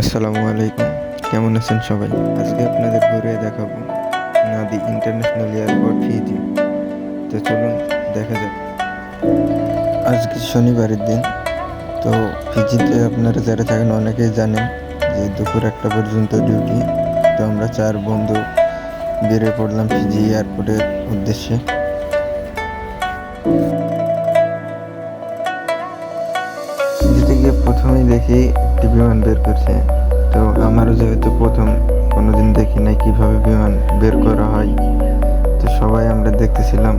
আসসালামু আলাইকুম। কেমন আছেন সবাই? আজকে আপনাদের ঘুরে দেখাবো নাদি ইন্টারন্যাশনাল এয়ারপোর্ট ফিজি। তো চলুন, দেখা যাক। আজকে শনিবারের দিন, তো ফিজিতে আপনারা যারা থাকেন অনেকেই জানেন যে দুপুর একটা পর্যন্ত ডিউটি তো আমরা চার বন্ধু বেরিয়ে পড়লাম ফিজি এয়ারপোর্টের উদ্দেশ্যে। প্রথমেই দেখি একটি বিমান বের করছে। তো আমারও যেহেতু প্রথম কোনোদিন দেখি নাই কীভাবে বিমান বের করা হয়, তো সবাই আমরা দেখতেছিলাম,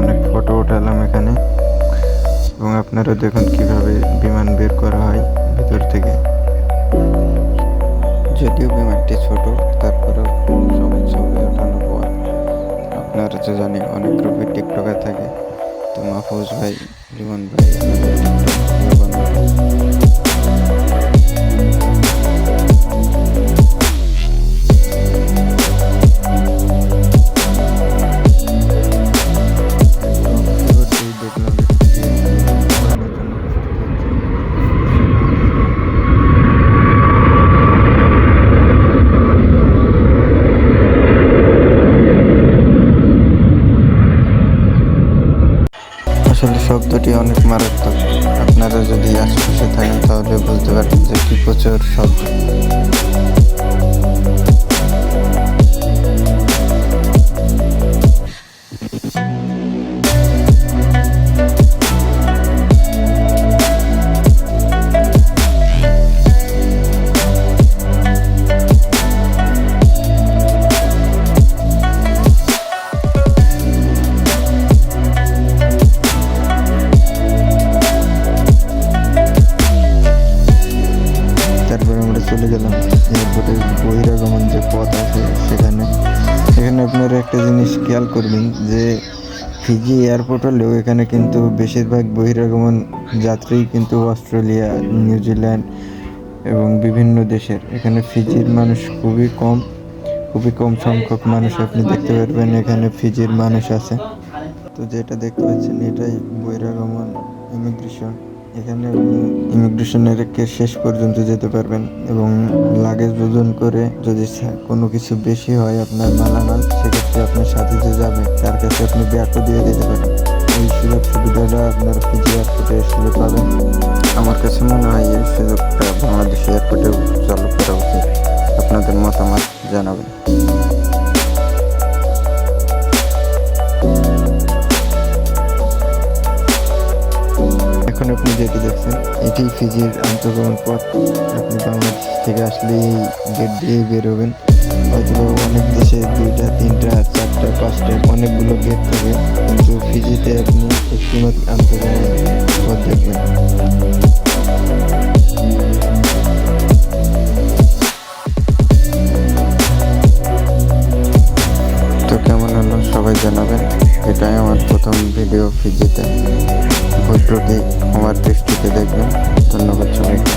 অনেক ফটো উঠালাম এখানে। এবং আপনারা দেখুন কীভাবে বিমান বের করা হয় ভিতর থেকে। যদিও বিমানটি ছোট, তারপরেও সবাই ছবি ওঠানোর পর আপনারা তো জানি অনেক গ্রুপে টিকটকার থাকে। তো মাহফুজ ভাই লিমন ভাই শব্দটি অনেক মারাত্মক। আপনারা যদি আশেপাশে থাকেন তাহলে বুঝতে পারবেন যে কি প্রচুর শব্দ। চলে গেলাম। এয়ারপোর্টের বহিরাগমন যে পথ আছে সেখানে এখানে আপনারা একটা জিনিস খেয়াল করবেন যে ফিজি এয়ারপোর্ট হলেও এখানে কিন্তু বেশিরভাগ বহিরাগমন যাত্রী কিন্তু অস্ট্রেলিয়া নিউজিল্যান্ড এবং বিভিন্ন দেশের। এখানে ফিজির মানুষ খুবই কম খুবই কম সংখ্যক মানুষ আপনি দেখতে পারবেন এখানে ফিজির মানুষ আছে। তো যেটা দেখতে পাচ্ছেন এটাই বহিরাগমন ইমিগ্রেশন। এখানে আপনি ইমিগ্রেশনের শেষ পর্যন্ত যেতে পারবেন এবং লাগেজ ওজন করে যদি কোনো কিছু বেশি হয় আপনার মালামাল, সেক্ষেত্রে আপনার সাথে যে যাবে, তার কাছে আপনি ব্যাগও দিয়ে দিতে পারেন এই সুযোগ সুবিধাটা আপনার ফিজি এয়ারপোর্টে এসে পাবেন। আমার কাছে মনে হয় এই সুযোগটা বাংলাদেশ এয়ারপোর্টেও চালু করা উচিত। আপনাদের মতামত জানাবেন। এখন আপনি যেটি দেখছেন, এটি ফিজির অংশগ্রহণ পথ। আপনি বাংলাদেশ থেকে আসলে গেট দিয়ে বেরোবেন। হয়তো অনেক দেশে দুইটা, তিনটা, চারটা, পাঁচটা, অনেকগুলো গেট থাকে। কিন্তু ফিজিতে আপনি একটি মাত্র তো কেমন হলো সবাই জানাবেন। এটাই আমার প্রথম ভিডিও ফিজিতে ভুল ত্রুটি আমার দৃষ্টিতে দেখবেন। ধন্যবাদ সবাইকে।